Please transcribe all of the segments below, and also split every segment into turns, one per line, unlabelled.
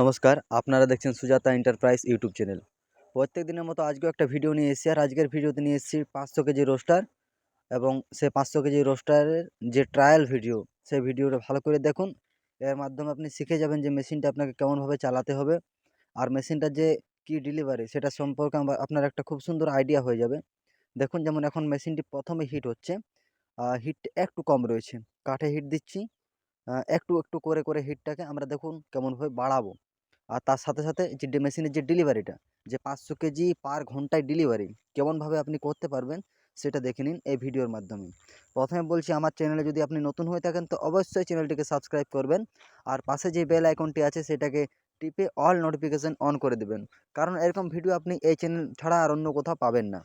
নমস্কার, আপনারা দেখছেন সুজাতা এন্টারপ্রাইজ ইউটিউব চ্যানেল। প্রত্যেক দিনের মতো আজকেও একটা ভিডিও নিয়ে এসেছি, আর আজকের ভিডিওতে নিয়ে এসেছি পাঁচশো কেজি রোস্টার এবং সে পাঁচশো কেজি রোস্টারের যে ট্রায়াল ভিডিও সেই ভিডিওটা ভালো করে দেখুন। এর মাধ্যমে আপনি শিখে যাবেন যে মেশিনটা আপনাকে কেমনভাবে চালাতে হবে, আর মেশিনটার যে কী ডেলিভারি সেটা সম্পর্কে আপনার একটা খুব সুন্দর আইডিয়া হয়ে যাবে। দেখুন, যেমন এখন মেশিনটি প্রথমে হিট হচ্ছে হিট একটু কম রয়েছে। কাঠে হিট দিচ্ছি একটু একটু করে করে হিটটাকে আমরা দেখুন কেমনভাবে বাড়াবো। আর তার সাথে সাথে যে মেশিনের যে ডেলিভারিটা যে পাঁচশো কেজি পার ঘন্টায় ডেলিভারি কেমনভাবে আপনি করতে পারবেন সেটা দেখে নিন এই ভিডিওর মাধ্যমে। প্রথমে বলছি, আমার চ্যানেলে যদি আপনি নতুন হয়ে থাকেন তো অবশ্যই চ্যানেলটিকে সাবস্ক্রাইব করবেন। আর পাশে যে বেল আইকনটি আছে সেটাকে টিপে অল নোটিফিকেশান অন করে দেবেন। কারণ এরকম ভিডিও আপনি এই চ্যানেল ছাড়া আর অন্য কোথাও পাবেন না।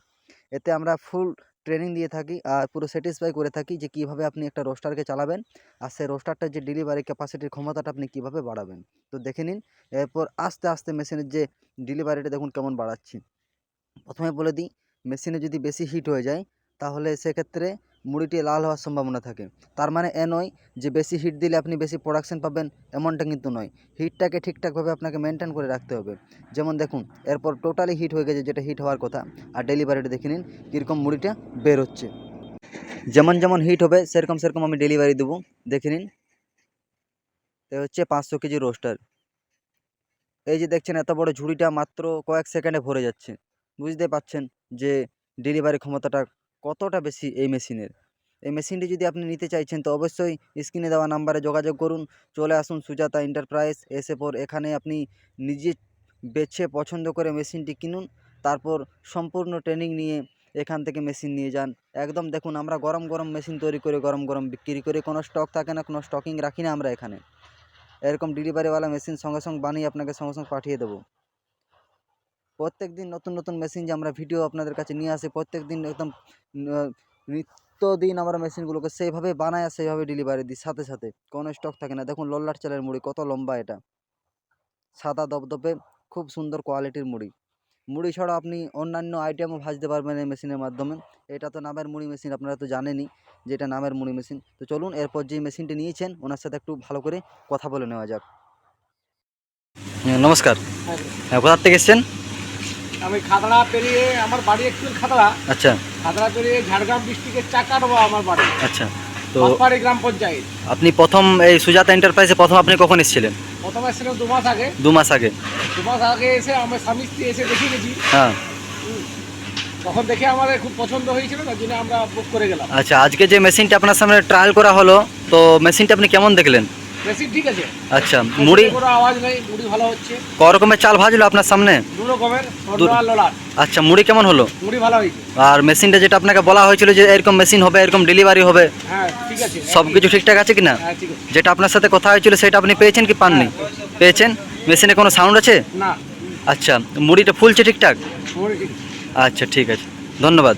এতে আমরা ফুল ট্রেনিং দিয়ে থাকি আর পুরো স্যাটিসফাই করে থাকি যে কীভাবে আপনি একটা রোস্টারকে চালাবেন আর সেই রোস্টারটার যে ডেলিভারি ক্যাপাসিটির ক্ষমতাটা আপনি কীভাবে বাড়াবেন। তো দেখে নিন, এরপর আস্তে আস্তে মেশিনের যে ডেলিভারিটা দেখুন কেমন বাড়াচ্ছি। প্রথমে বলে দিই মেশিনে যদি বেশি হিট হয়ে যায়, তাহলে সেক্ষেত্রে মুড়িটি লাল হওয়ার সম্ভাবনা থাকে। তার মানে এ নয় যে বেশি হিট দিলে আপনি বেশি প্রোডাকশান পাবেন, এমনটা কিন্তু নয়। হিটটাকে ঠিকঠাকভাবে আপনাকে মেনটেন করে রাখতে হবে। যেমন দেখুন, এরপর টোটালি হিট হয়ে গেছে, যেটা হিট হওয়ার কথা। আর ডেলিভারিটা দেখে নিন, কীরকম মুড়িটা বের হচ্ছে। যেমন যেমন হিট হবে, সেরকম সেরকম আমি ডেলিভারি দেবো। দেখে নিন। এ হচ্ছে পাঁচশো কেজি রোস্টার এই যে দেখছেন, এত বড় ঝুড়িটা মাত্র কয়েক সেকেন্ডে ভরে যাচ্ছে। বুঝতে পারছেন যে ডেলিভারি ক্ষমতাটা কতটা বেশি এই মেশিনের? এই মেশিনটি যদি আপনি নিতে চাইছেন, তো অবশ্যই স্ক্রিনে দেওয়া নাম্বারে যোগাযোগ করুন। চলে আসুন সুজাতা এন্টারপ্রাইজ, এসে পর এখানে আপনি নিজে বেছে পছন্দ করে মেশিনটি কিনুন। তারপর সম্পূর্ণ ট্রেনিং নিয়ে এখান থেকে মেশিন নিয়ে যান। একদম দেখুন, আমরা গরম গরম মেশিন তৈরি করে, গরম গরম বিক্রি করে। কোনো স্টক থাকে না, কোনো স্টকিং রাখি না আমরা এখানে। এরকম ডেলিভারিওয়ালা মেশিন সঙ্গে সঙ্গে বানিয়ে আপনাকে সঙ্গে সঙ্গে পাঠিয়ে দেবো। প্রত্যেক দিন নতুন নতুন মেশিন যে আমরা ভিডিও আপনাদের কাছে নিয়ে আসি। প্রত্যেক দিন একদম ন- নিত্যদিন আমরা মেশিনগুলোকে সেইভাবে বানায় আর সেইভাবে ডেলিভারি দিই সাথে সাথে। কোনো স্টক থাকে না। দেখুন লল্লাট চালের মুড়ি কত লম্বা এটা। সাদা দপদপে খুব সুন্দর কোয়ালিটির মুড়ি। মুড়ি ছাড়া আপনি অন্যান্য আইটেমও ভাজতে পারবেন এই মেশিনের মাধ্যমে। এটা তো নামের মুড়ি মেশিন আপনারা তো জানেনই যে এটা নামের মুড়ি মেশিন তো চলুন এরপর যে মেশিনটি নিয়েছেন ওনার সাথে একটু ভালো করে কথা বলে নেওয়া যাক। নমস্কার। হ্যাঁ। কোথার থেকে এসছেন?
আমি খাতড়া পেরিয়ে আমার বাড়ি একটু খাতড়া
আচ্ছা।
খাতড়া পেরিয়ে ঝাড়গ্রাম ডিস্ট্রিক্টের চাকারবা আমার বাড়ি।
আচ্ছা তো
বাসপাড়ি গ্রাম পঞ্চায়েত।
আপনি প্রথম এই সুজাতা এন্টারপ্রাইজে প্রথম আপনি কখন এসেছিলেন?
প্রথমে এসেছিলাম দু মাস আগে।
দু মাস আগে।
দু মাস আগে এসে আমার স্বামী স্ত্রী এসে দেখে গেছি।
হ্যাঁ।
তখন দেখে আমাদের খুব পছন্দ হয়েছিল তার জন্য আমরা বুক করে গেলাম।
আচ্ছা আজকে যে মেশিনটা আপনার সামনে ট্রায়াল করা হলো তো মেশিনটা আপনি কেমন দেখলেন?
বেশি ঠিক আছে।
আচ্ছা মুড়ি
কোনো আওয়াজ নেই মুড়ি ভালো হচ্ছে।
ক রকমের চাল ভাজলো আপনার সামনে?
দু রকমের লোলার
আচ্ছা মুড়ি কেমন হলো?
মুড়ি ভালো হয়েছে।
আর মেশিনটা যেটা আপনাকে বলা হয়েছিল যে এরকম মেশিন হবে এরকম ডেলিভারি হবে
হ্যাঁ ঠিক আছে
সব কিছু ঠিকঠাক আছে কি না
হ্যাঁ
যেটা আপনার সাথে কথা হয়েছিল সেটা আপনি পেয়েছেন কি পাননি? পেয়েছেন? মেশিনে কোনো সাউন্ড আছে?
না।
আচ্ছা মুড়িটা ফুলছে ঠিকঠাক? আচ্ছা ঠিক আছে। ধন্যবাদ।